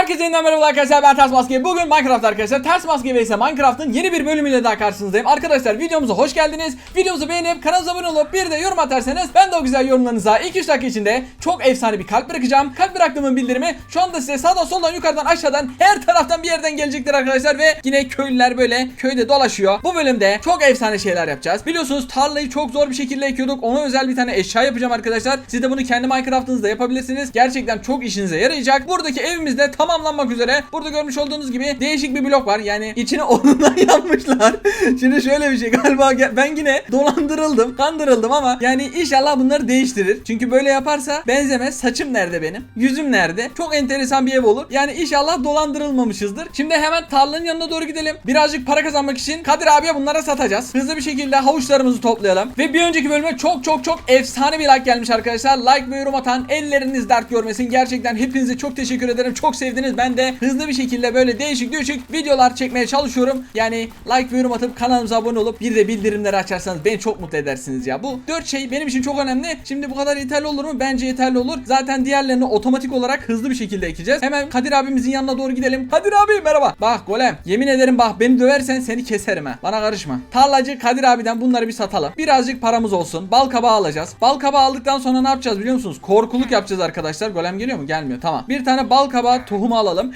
Herkese yeniden merhaba arkadaşlar ben Ters Maske. Bugün Minecraft arkadaşlar. Ters Maske vs Minecraft'ın yeni bir bölümüyle daha karşınızdayım. Arkadaşlar videomuza hoş geldiniz. Videomuzu beğenip kanalımıza abone olup bir de yorum atarsanız ben de o güzel yorumlarınıza 2-3 dakika içinde çok efsane bir kalp bırakacağım. Kalp bıraktığımın bildirimi şu anda size sağdan soldan yukarıdan aşağıdan her taraftan bir yerden gelecektir arkadaşlar ve yine köylüler böyle köyde dolaşıyor. Bu bölümde çok efsane şeyler yapacağız. Biliyorsunuz tarlayı çok zor bir şekilde ekiyorduk. Ona özel bir tane eşya yapacağım arkadaşlar. Siz de bunu kendi Minecraft'ınızda yapabilirsiniz. Gerçekten çok işinize yarayacak. Buradaki evimizde tamamlanmak üzere. Burada görmüş olduğunuz gibi değişik bir blok var. Yani içine odundan yapmışlar. Şimdi şöyle bir şey galiba ben yine dolandırıldım, kandırıldım ama yani inşallah bunları değiştirir. Çünkü böyle yaparsa benzemez. Saçım nerede benim? Yüzüm nerede? Çok enteresan bir ev olur. Yani inşallah dolandırılmamışızdır. Şimdi hemen tarlanın yanına doğru gidelim. Birazcık para kazanmak için Kadir abiye bunlara satacağız. Hızlı bir şekilde havuçlarımızı toplayalım. Ve bir önceki bölüme çok çok çok efsane bir like gelmiş arkadaşlar. Like ve yorum atan elleriniz dert görmesin. Gerçekten hepinize çok teşekkür ederim. Çok sevdiniz. Ben de hızlı bir şekilde böyle değişik değişik videolar çekmeye çalışıyorum. Yani like ve yorum atıp kanalımıza abone olup bir de bildirimleri açarsanız beni çok mutlu edersiniz ya. Bu dört şey benim için çok önemli. Şimdi bu kadar yeterli olur mu? Bence yeterli olur. Zaten diğerlerini otomatik olarak hızlı bir şekilde ekeceğiz. Hemen Kadir abimizin yanına doğru gidelim. Kadir abi merhaba. Bak golem yemin ederim bak beni döversen seni keserim ha. Bana karışma. Tarlacı Kadir abiden bunları bir satalım. Birazcık paramız olsun. Bal kabağı alacağız. Bal kabağı aldıktan sonra ne yapacağız biliyor musunuz? Korkuluk yapacağız arkadaşlar. Golem geliyor mu? Gelmiyor. Tamam. Bir tane bal kabağı tohumu alalım.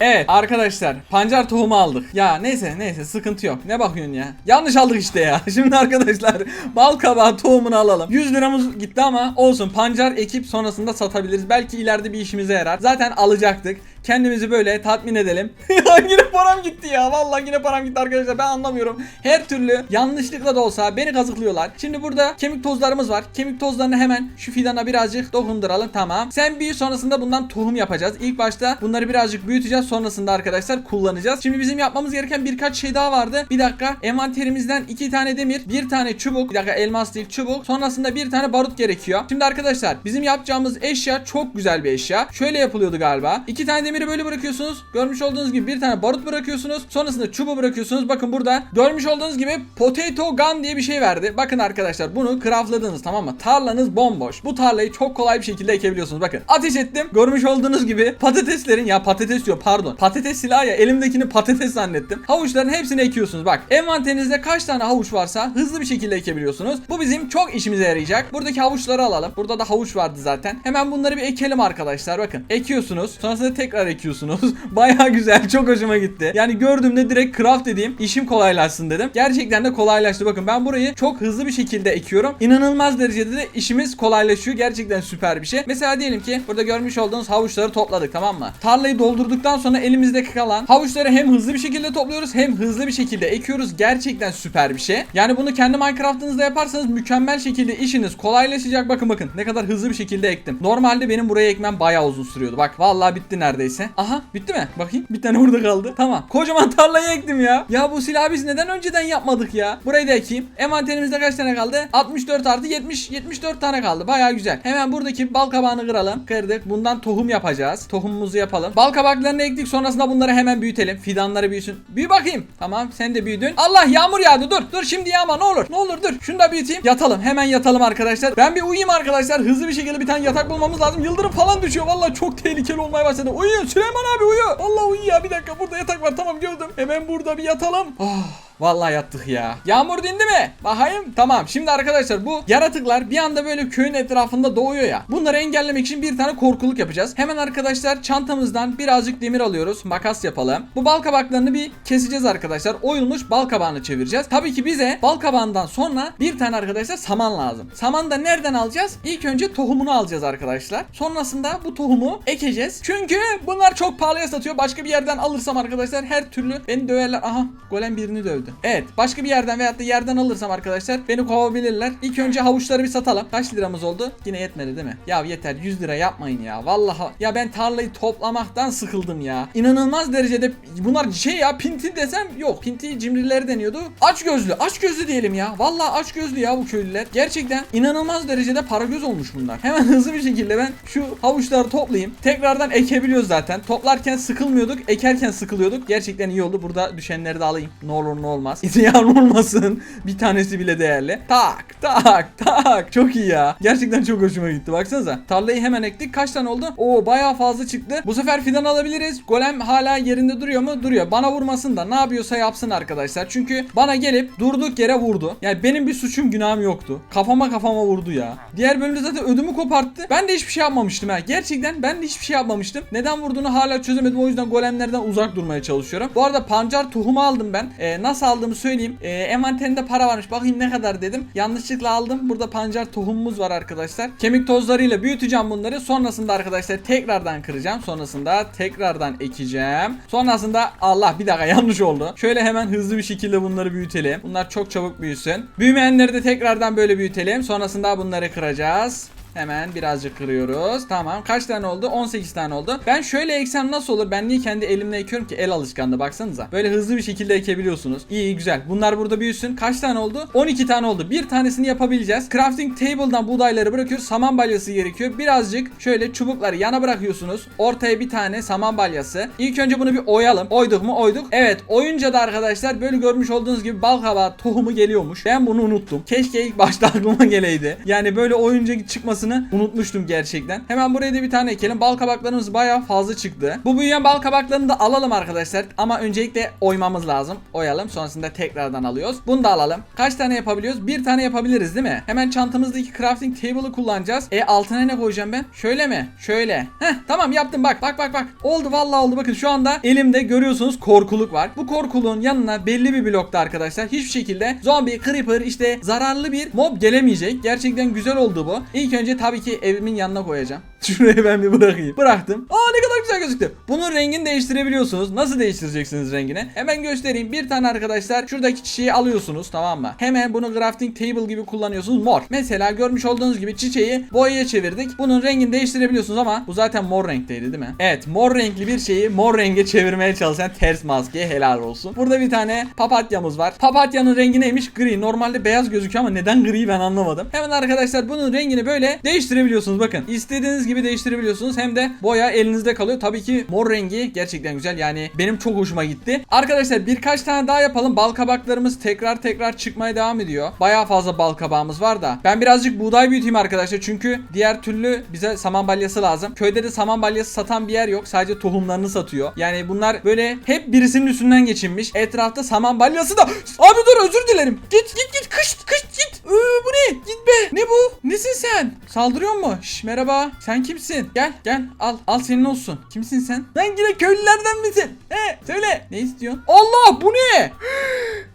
Evet arkadaşlar pancar tohumu aldık. Ya neyse neyse sıkıntı yok. Ne bakıyorsun ya? Yanlış aldık işte ya. Şimdi arkadaşlar bal kabağı tohumunu alalım. 100 liramız gitti ama olsun pancar ekip sonrasında satabiliriz. Belki ileride bir işimize yarar. Zaten alacaktık. Kendimizi böyle tatmin edelim. yine param gitti ya. Vallahi yine param gitti arkadaşlar. Ben anlamıyorum. Her türlü yanlışlıkla da olsa beni kazıklıyorlar. Şimdi burada kemik tozlarımız var. Kemik tozlarını hemen şu fidana birazcık dokunduralım. Tamam. Sen büyü sonrasında bundan tohum yapacağız. İlk başta bunları birazcık büyüteceğiz. Sonrasında arkadaşlar kullanacağız. Şimdi bizim yapmamız gereken birkaç şey daha vardı. Bir dakika. Envanterimizden iki tane demir, bir tane çubuk. Bir dakika elmas değil çubuk. Sonrasında bir tane barut gerekiyor. Şimdi arkadaşlar bizim yapacağımız eşya çok güzel bir eşya. Şöyle yapılıyordu galiba. İki tane demiri böyle bırakıyorsunuz. Görmüş olduğunuz gibi bir tane barut bırakıyorsunuz. Sonrasında çubuğu bırakıyorsunuz. Bakın burada görmüş olduğunuz gibi potato gun diye bir şey verdi. Bakın arkadaşlar bunu craftladınız tamam mı? Tarlanız bomboş. Bu tarlayı çok kolay bir şekilde ekebiliyorsunuz. Bakın ateş ettim. Görmüş olduğunuz gibi patateslerin ya patates diyor pardon. Patates silahı ya elimdekini patates zannettim. Havuçların hepsini ekiyorsunuz. Bak envanterinizde kaç tane havuç varsa hızlı bir şekilde ekebiliyorsunuz. Bu bizim çok işimize yarayacak. Buradaki havuçları alalım. Burada da havuç vardı zaten. Hemen bunları bir ekelim arkadaşlar. Bakın ekiyorsunuz. Sonrasında tekrar ekiyorsunuz. Baya güzel. Çok hoşuma gitti. Yani gördüğümde direkt craft dediğim işim kolaylaşsın dedim. Gerçekten de kolaylaştı. Bakın ben burayı çok hızlı bir şekilde ekiyorum. İnanılmaz derecede de işimiz kolaylaşıyor. Gerçekten süper bir şey. Mesela diyelim ki burada görmüş olduğunuz havuçları topladık tamam mı? Tarlayı doldurduktan sonra elimizdeki kalan havuçları hem hızlı bir şekilde topluyoruz hem hızlı bir şekilde ekiyoruz. Gerçekten süper bir şey. Yani bunu kendi Minecraft'ınızda yaparsanız mükemmel şekilde işiniz kolaylaşacak. Bakın bakın ne kadar hızlı bir şekilde ektim. Normalde benim buraya ekmem bayağı uzun sürüyordu. Bak vallahi bitti neredeyse. Aha bitti mi? Bakayım bir tane burada kaldı. Tamam. Kocaman tarlayı ektim ya. Ya bu silahı biz neden önceden yapmadık ya? Burayı da ekeyim. Envanterimizde kaç tane kaldı? 64 artı 70 74 tane kaldı. Bayağı güzel. Hemen buradaki bal kabağını kıralım. Kırdık. Bundan tohum yapacağız. Tohumumuzu yapalım. Bal kabaklarını ektik. Sonrasında bunları hemen büyütelim. Fidanları büyüsün. Büyü bakayım. Tamam sen de büyüdün. Allah yağmur yağdı. Dur. Dur şimdi yağma ne olur. Ne olur dur. Şunu da büyüteyim. Yatalım. Hemen yatalım arkadaşlar. Ben bir uyuyayım arkadaşlar. Hızlı bir şekilde bir tane yatak bulmamız lazım. Yıldırım falan düşüyor. Vallahi çok tehlikeli olmaya başladı. Uyuyun Süleyman abi uyu. Vallahi uyu ya. Bir dakika burada yatak var. Tamam gördüm. Hemen burada bir yatalım. Oh. Vallahi yattık ya. Yağmur dindi mi? Bakayım. Tamam. Şimdi arkadaşlar bu yaratıklar bir anda böyle köyün etrafında doğuyor ya. Bunları engellemek için bir tane korkuluk yapacağız. Hemen arkadaşlar çantamızdan birazcık demir alıyoruz. Makas yapalım. Bu bal kabaklarını bir keseceğiz arkadaşlar. Oyulmuş bal kabağını çevireceğiz. Tabii ki bize bal kabağından sonra bir tane arkadaşlar saman lazım. Saman da nereden alacağız? İlk önce tohumunu alacağız arkadaşlar. Sonrasında bu tohumu ekeceğiz. Çünkü bunlar çok pahalıya satıyor. Başka bir yerden alırsam arkadaşlar her türlü beni döverler. Aha golem birini dövdü. Evet başka bir yerden veyahut da yerden alırsam arkadaşlar beni kovabilirler. İlk önce havuçları bir satalım. Kaç liramız oldu? Yine yetmedi değil mi? Ya yeter 100 lira yapmayın ya. Vallahi ya ben tarlayı toplamaktan sıkıldım ya. İnanılmaz derecede bunlar şey ya pinti desem yok. Pinti cimrileri deniyordu. Aç gözlü. Aç gözlü diyelim ya. Vallahi aç gözlü ya bu köylüler. Gerçekten inanılmaz derecede para göz olmuş bunlar. Hemen hızlı bir şekilde ben şu havuçları toplayayım. Tekrardan ekebiliyoruz zaten. Toplarken sıkılmıyorduk. Ekerken sıkılıyorduk. Gerçekten iyi oldu. Burada düşenleri de alayım. Ne olur ne olmaz. Olmaz. Ziyan olmasın. Bir tanesi bile değerli. Tak tak tak. Çok iyi ya. Gerçekten çok hoşuma gitti. Baksanıza. Tarlayı hemen ektik. Kaç tane oldu? Oo bayağı fazla çıktı. Bu sefer fidan alabiliriz. Golem hala yerinde duruyor mu? Duruyor. Bana vurmasın da ne yapıyorsa yapsın arkadaşlar. Çünkü bana gelip durduk yere vurdu. Yani benim bir suçum günahım yoktu. Kafama kafama vurdu ya. Diğer bölümde zaten ödümü koparttı. Ben de hiçbir şey yapmamıştım ha. Gerçekten ben de hiçbir şey yapmamıştım. Neden vurduğunu hala çözemedim. O yüzden golemlerden uzak durmaya çalışıyorum. Bu arada pancar tohumu aldım ben. Ee, nasıl aldığımı söyleyeyim. Ee, envanterinde para varmış. Bakayım ne kadar dedim. Yanlışlıkla aldım. Burada pancar tohumumuz var arkadaşlar. Kemik tozlarıyla büyüteceğim bunları. Sonrasında arkadaşlar tekrardan kıracağım. Sonrasında tekrardan ekeceğim. Sonrasında Allah bir dakika yanlış oldu. Şöyle hemen hızlı bir şekilde bunları büyütelim. Bunlar çok çabuk büyüsün. Büyümeyenleri de tekrardan böyle büyütelim. Sonrasında bunları kıracağız. Hemen birazcık kırıyoruz. Tamam. Kaç tane oldu? 18 tane oldu. Ben şöyle eksem nasıl olur? Ben niye kendi elimle ekiyorum ki? El alışkanlığı baksanıza. Böyle hızlı bir şekilde ekebiliyorsunuz. İyi güzel. Bunlar burada büyüsün. Kaç tane oldu? 12 tane oldu. Bir tanesini yapabileceğiz. Crafting table'dan buğdayları bırakıyoruz. Saman balyası gerekiyor. Birazcık şöyle çubukları yana bırakıyorsunuz. Ortaya bir tane saman balyası. İlk önce bunu bir oyalım. Oyduk mu? Oyduk. Evet. Oyunca da arkadaşlar böyle görmüş olduğunuz gibi bal kabağı tohumu geliyormuş. Ben bunu unuttum. Keşke ilk başta aklıma geleydi. Yani böyle oyunca çıkmasını unutmuştum gerçekten. Hemen buraya da bir tane ekelim. Bal kabaklarımız bayağı fazla çıktı. Bu büyüyen bal kabaklarını da alalım arkadaşlar. Ama öncelikle oymamız lazım. Oyalım. Sonrasında tekrardan alıyoruz. Bunu da alalım. Kaç tane yapabiliyoruz? Bir tane yapabiliriz değil mi? Hemen çantamızdaki crafting table'ı kullanacağız. E altına ne koyacağım ben? Şöyle mi? Şöyle. Heh tamam yaptım bak. Bak bak bak. Oldu vallahi oldu. Bakın şu anda elimde görüyorsunuz korkuluk var. Bu korkuluğun yanına belli bir blokta arkadaşlar hiçbir şekilde zombi, creeper işte zararlı bir mob gelemeyecek. Gerçekten güzel oldu bu. İlk önce tabii ki evimin yanına koyacağım. Şuraya ben bir bırakayım. Bıraktım. Aa ne kadar güzel gözüktü. Bunun rengini değiştirebiliyorsunuz. Nasıl değiştireceksiniz rengini? Hemen göstereyim. Bir tane arkadaşlar şuradaki çiçeği alıyorsunuz tamam mı? Hemen bunu crafting table gibi kullanıyorsunuz. Mor. Mesela görmüş olduğunuz gibi çiçeği boyaya çevirdik. Bunun rengini değiştirebiliyorsunuz ama bu zaten mor renkteydi değil mi? Evet mor renkli bir şeyi mor renge çevirmeye çalışan ters maske helal olsun. Burada bir tane papatyamız var. Papatyanın rengi neymiş? Gri. Normalde beyaz gözüküyor ama neden gri ben anlamadım. Hemen arkadaşlar bunun rengini böyle değiştirebiliyorsunuz. Bakın istediğiniz gibi değiştirebiliyorsunuz. Hem de boya elinizde kalıyor. Tabii ki mor rengi gerçekten güzel. Yani benim çok hoşuma gitti. Arkadaşlar birkaç tane daha yapalım. Bal kabaklarımız tekrar tekrar çıkmaya devam ediyor. Bayağı fazla bal kabağımız var da. Ben birazcık buğday büyüteyim arkadaşlar. Çünkü diğer türlü bize saman balyası lazım. Köyde de saman balyası satan bir yer yok. Sadece tohumlarını satıyor. Yani bunlar böyle hep birisinin üstünden geçinmiş. Etrafta saman balyası da. Abi dur özür dilerim. Git git git kış kış git. Ee, bu ne? Git be. Ne bu? Nesin sen? Saldırıyor mu? Şş, merhaba. Sen kimsin? Gel gel al. Al senin olsun. Kimsin sen? Sen yine köylülerden misin? He söyle. Ne istiyorsun? Allah bu ne?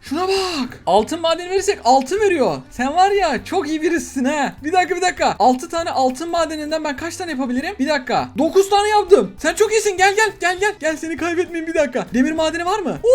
Şuna bak. Altın madeni verirsek altın veriyor. Sen var ya çok iyi birisin ha. Bir dakika bir dakika. 6 tane altın madeninden ben kaç tane yapabilirim? Bir dakika. 9 tane yaptım. Sen çok iyisin. Gel gel gel gel. Gel seni kaybetmeyeyim bir dakika. Demir madeni var mı?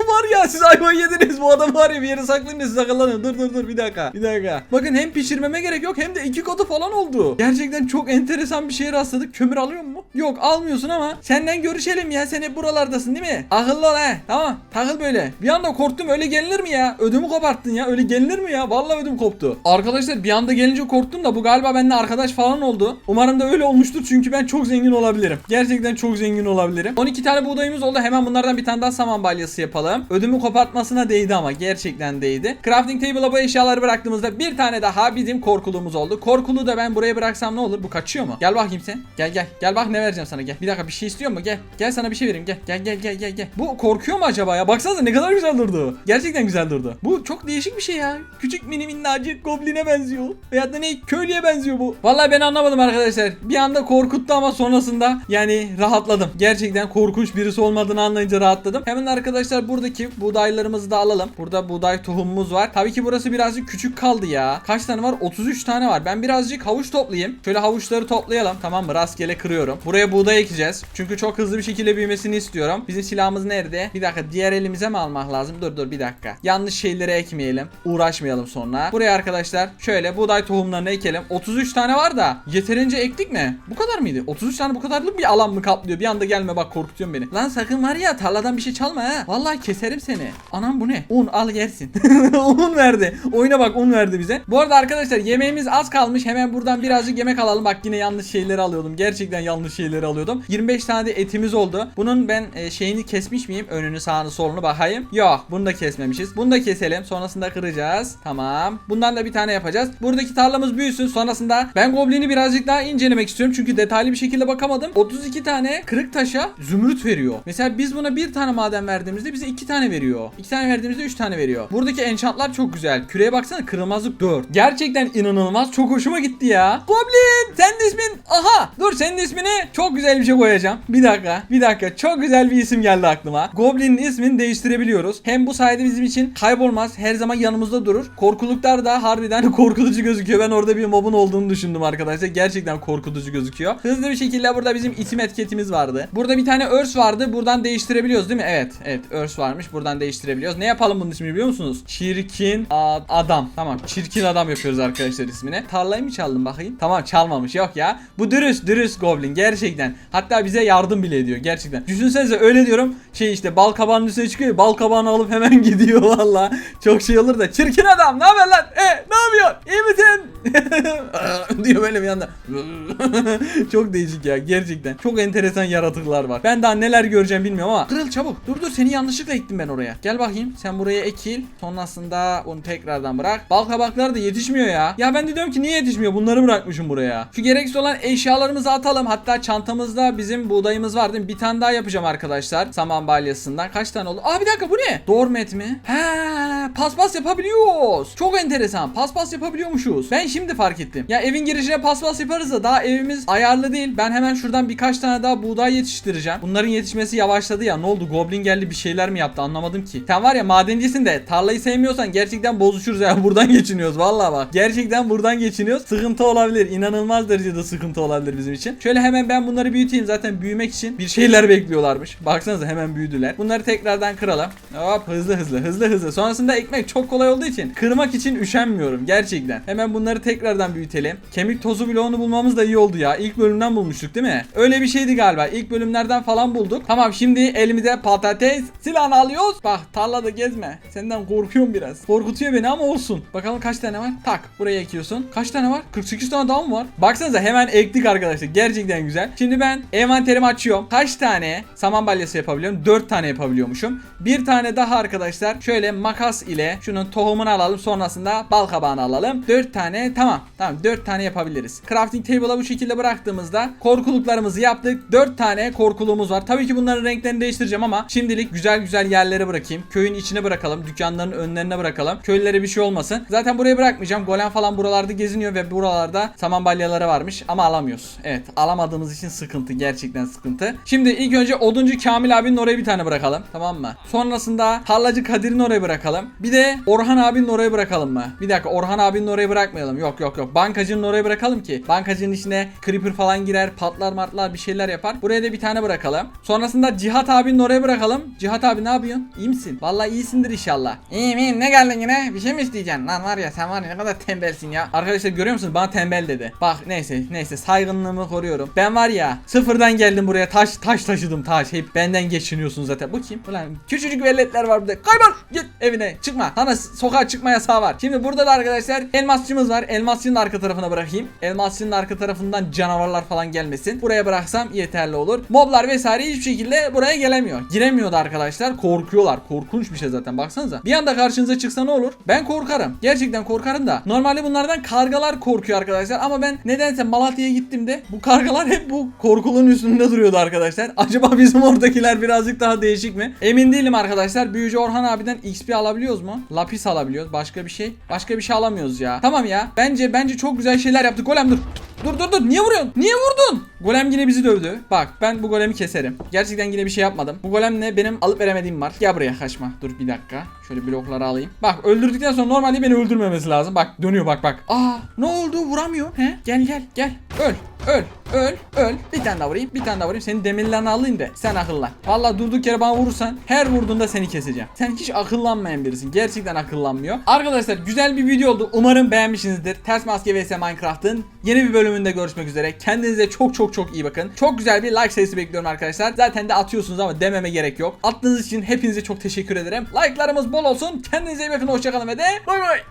Oh var ya siz ayvayı yediniz. Bu adam var ya bir yere saklayın da siz akıllanın. Dur dur dur bir dakika. Bir dakika. Bakın hem pişirmeme gerek yok hem de iki katı falan oldu. Gerçekten çok enteresan bir şeye rastladık. Kömür alıyor mu? Yok almıyorsun ama senden görüşelim ya. Sen hep buralardasın değil mi? Akıllı ol he. Tamam. Takıl böyle. Bir anda korktum öyle gelinir mi ya? Ödümü koparttın ya. Öyle gelinir mi ya? Vallahi ödüm koptu. Arkadaşlar bir anda gelince korktum da bu galiba benimle arkadaş falan oldu. Umarım da öyle olmuştur çünkü ben çok zengin olabilirim. Gerçekten çok zengin olabilirim. 12 tane buğdayımız oldu. Hemen bunlardan bir tane daha saman balyası yapalım. Ödümü kopartmasına değdi ama gerçekten değdi. Crafting table'a bu eşyaları bıraktığımızda bir tane daha bizim korkuluğumuz oldu. Korkuluğu da ben buraya bıraksam ne olur? Bu kaçıyor mu? Gel bakayım sen. Gel gel. Gel bak ne vereceğim sana gel. Bir dakika bir şey istiyor mu? Gel. Gel sana bir şey vereyim gel. Gel gel gel gel gel. Bu korkuyor mu acaba ya? Baksanıza ne kadar güzel durdu. Gerçekten güzel durdu. Bu çok değişik bir şey ya. Küçük mini minnacık gobline benziyor. Veyahut da ne köylüye benziyor bu. Vallahi ben anlamadım arkadaşlar. Bir anda korkuttu ama sonrasında yani rahatladım. Gerçekten korkunç birisi olmadığını anlayınca rahatladım. Hemen arkadaşlar buradaki buğdaylarımızı da alalım. Burada buğday tohumumuz var. Tabii ki burası birazcık küçük kaldı ya. Kaç tane var? 33 tane var. Ben birazcık havuç toplayayım. Şöyle havuçları toplayalım. Tamam mı? Rastgele kırıyorum. Buraya buğday ekeceğiz. Çünkü çok hızlı bir şekilde büyümesini istiyorum. Bizim silahımız nerede? Bir dakika diğer elimize mi almak lazım? Dur dur bir dakika. Yanlış şeyleri ekmeyelim. Uğraşmayalım sonra. Buraya arkadaşlar şöyle buğday tohumlarını ekelim. 33 tane var da yeterince ektik mi? Bu kadar mıydı? 33 tane bu kadarlık bir alan mı kaplıyor? Bir anda gelme bak korkutuyorsun beni. Lan sakın var ya tarladan bir şey çalma ha. Vallahi keserim seni. Anam bu ne? Un al yersin. un verdi. Oyuna bak un verdi bize. Bu arada arkadaşlar yemeğimiz az kalmış. Hemen buradan birazcık yemek alalım. Bak yine yanlış şeyleri alıyordum. Gerçekten yanlış şeyleri alıyordum. 25 tane de etimiz oldu. Bunun ben e, şeyini kesmiş miyim? Önünü sağını solunu bakayım. Yok bunu da kesmemişim. Kesememişiz. Bunu da keselim. Sonrasında kıracağız. Tamam. Bundan da bir tane yapacağız. Buradaki tarlamız büyüsün. Sonrasında ben Goblin'i birazcık daha incelemek istiyorum. Çünkü detaylı bir şekilde bakamadım. 32 tane kırık taşa zümrüt veriyor. Mesela biz buna bir tane maden verdiğimizde bize iki tane veriyor. İki tane verdiğimizde üç tane veriyor. Buradaki enchantlar çok güzel. Küreye baksana kırılmazlık 4. Gerçekten inanılmaz. Çok hoşuma gitti ya. Goblin senin ismin aha dur senin ismini çok güzel bir şey koyacağım. Bir dakika bir dakika çok güzel bir isim geldi aklıma. Goblin'in ismini değiştirebiliyoruz. Hem bu sayede bizim için kaybolmaz. Her zaman yanımızda durur. Korkuluklar da harbiden korkutucu gözüküyor. Ben orada bir mobun olduğunu düşündüm arkadaşlar. Gerçekten korkutucu gözüküyor. Hızlı bir şekilde burada bizim isim etiketimiz vardı. Burada bir tane örs vardı. Buradan değiştirebiliyoruz değil mi? Evet. Evet örs varmış. Buradan değiştirebiliyoruz. Ne yapalım bunun ismini biliyor musunuz? Çirkin adam. Tamam. Çirkin adam yapıyoruz arkadaşlar ismini. Tarlayı mı çaldın bakayım? Tamam çalmamış. Yok ya. Bu dürüst dürüst goblin. Gerçekten. Hatta bize yardım bile ediyor. Gerçekten. Düşünsenize öyle diyorum. Şey işte bal kabağının üstüne çıkıyor. Bal kabağını alıp hemen gidiyor valla. Çok şey olur da. Çirkin adam. Ne haber lan? E ne yapıyorsun? İyi misin? diyor böyle bir anda. Çok değişik ya gerçekten. Çok enteresan yaratıklar var. Ben daha neler göreceğim bilmiyorum ama. Kırıl çabuk. Dur dur seni yanlışlıkla ektim ben oraya. Gel bakayım. Sen buraya ekil. Sonrasında onu tekrardan bırak. Bal kabaklar da yetişmiyor ya. Ya ben de diyorum ki niye yetişmiyor? Bunları bırakmışım buraya. Şu gereksiz olan eşyalarımızı atalım. Hatta çantamızda bizim buğdayımız var değil mi? Bir tane daha yapacağım arkadaşlar. Saman balyasından. Kaç tane oldu? Aa bir dakika bu ne? Dormet mi? He, paspas yapabiliyoruz. Çok enteresan. Paspas yapabiliyormuşuz. Ben şimdi fark ettim. Ya evin girişine paspas yaparız da daha evimiz ayarlı değil. Ben hemen şuradan birkaç tane daha buğday yetiştireceğim. Bunların yetişmesi yavaşladı ya. Ne oldu? Goblin geldi bir şeyler mi yaptı? Anlamadım ki. Sen var ya madencisin de tarlayı sevmiyorsan gerçekten bozuşuruz ya. Buradan geçiniyoruz. Vallahi bak. Gerçekten buradan geçiniyoruz. Sıkıntı olabilir. İnanılmaz derecede sıkıntı olabilir bizim için. Şöyle hemen ben bunları büyüteyim. Zaten büyümek için bir şeyler bekliyorlarmış. Baksanıza hemen büyüdüler. Bunları tekrardan kıralım. Hop hızlı hızlı hızlı hızlı. Sonrasında ekmek çok kolay olduğu için kırmak için üşenmiyorum gerçekten. Hemen bunları tekrardan büyütelim. Kemik tozu bloğunu bulmamız da iyi oldu ya. İlk bölümden bulmuştuk değil mi? Öyle bir şeydi galiba. İlk bölümlerden falan bulduk. Tamam şimdi elimize patates silahını alıyoruz. Bak tarlada gezme. Senden korkuyorum biraz. Korkutuyor beni ama olsun. Bakalım kaç tane var? Tak buraya ekiyorsun. Kaç tane var? 48 tane daha mı var? Baksanıza hemen ektik arkadaşlar. Gerçekten güzel. Şimdi ben envanterimi açıyorum. Kaç tane saman balyası yapabiliyorum? 4 tane yapabiliyormuşum. Bir tane daha arkadaşlar. Şöyle makas ile şunun tohumunu alalım. Sonrasında bal kabağını alalım. 4 tane tamam. Tamam 4 tane yapabiliriz. Crafting table'a bu şekilde bıraktığımızda korkuluklarımızı yaptık. 4 tane korkuluğumuz var. Tabii ki bunların renklerini değiştireceğim ama şimdilik güzel güzel yerlere bırakayım. Köyün içine bırakalım. Dükkanların önlerine bırakalım. Köylülere bir şey olmasın. Zaten buraya bırakmayacağım. Golem falan buralarda geziniyor ve buralarda saman balyaları varmış ama alamıyoruz. Evet alamadığımız için sıkıntı. Gerçekten sıkıntı. Şimdi ilk önce oduncu Kamil abinin oraya bir tane bırakalım. Tamam mı? Sonrasında tarlacı Kadir'in oraya bırakalım. Bir de Orhan abinin oraya bırakalım mı? Bir dakika Orhan abinin oraya bırakmayalım. Yok yok yok. Bankacının oraya bırakalım ki. Bankacının içine creeper falan girer. Patlar martlar bir şeyler yapar. Buraya da bir tane bırakalım. Sonrasında Cihat abinin oraya bırakalım. Cihat abi ne yapıyorsun? İyi misin? Vallahi iyisindir inşallah. İyiyim iyiyim. Ne geldin yine? Bir şey mi isteyeceksin? Lan var ya sen var ya ne kadar tembelsin ya. Arkadaşlar görüyor musunuz? Bana tembel dedi. Bak neyse neyse saygınlığımı koruyorum. Ben var ya sıfırdan geldim buraya taş taş taşıdım taş. Hep benden geçiniyorsun zaten. Bu kim? Ulan küçücük veletler var burada. Kaybol git evine çıkma. Sana sokağa çıkma yasağı var. Şimdi burada da arkadaşlar elmasçımız var. Elmasçının arka tarafına bırakayım. Elmasçının arka tarafından canavarlar falan gelmesin. Buraya bıraksam yeterli olur. Moblar vesaire hiçbir şekilde buraya gelemiyor. Giremiyordu arkadaşlar. Korkuyorlar. Korkunç bir şey zaten baksanıza. Bir anda karşınıza çıksa ne olur? Ben korkarım. Gerçekten korkarım da. Normalde bunlardan kargalar korkuyor arkadaşlar ama ben nedense Malatya'ya gittiğimde bu kargalar hep bu korkulun üstünde duruyordu arkadaşlar. Acaba bizim oradakiler birazcık daha değişik mi? Emin değilim arkadaşlar. Büyücü Orhan abiden XP alabiliyoruz mu? Lapis alabiliyoruz. Başka bir şey? Başka bir şey alamıyoruz ya. Tamam ya. Bence bence çok güzel şeyler yaptık. Golem dur. Dur dur dur. Niye vuruyorsun? Niye vurdun? Golem yine bizi dövdü. Bak ben bu golemi keserim. Gerçekten yine bir şey yapmadım. Bu golemle benim alıp veremediğim var. Gel buraya kaçma. Dur bir dakika. Şöyle blokları alayım. Bak öldürdükten sonra normalde beni öldürmemesi lazım. Bak dönüyor bak bak. Aa ne oldu? Vuramıyor. He? Gel gel gel. Öl. Öl. Öl. Öl. Bir tane daha vurayım. Bir tane daha vurayım. Senin demirlerini alayım da sen akıllan. Vallahi durduk yere bana vurursan her vurduğunda seni keseceğim. Sen hiç akıllanmayan birisin. Gerçekten akıllanmıyor. Arkadaşlar güzel bir video oldu. Umarım beğenmişsinizdir. Ters Maske vs Minecraft'ın yeni bir bölümünde görüşmek üzere. Kendinize çok çok çok iyi bakın. Çok güzel bir like sayısı bekliyorum arkadaşlar. Zaten de atıyorsunuz ama dememe gerek yok. Attığınız için hepinize çok teşekkür ederim. Like'larımız bol olsun. Kendinize iyi bakın. Hoşçakalın ve de bay bay.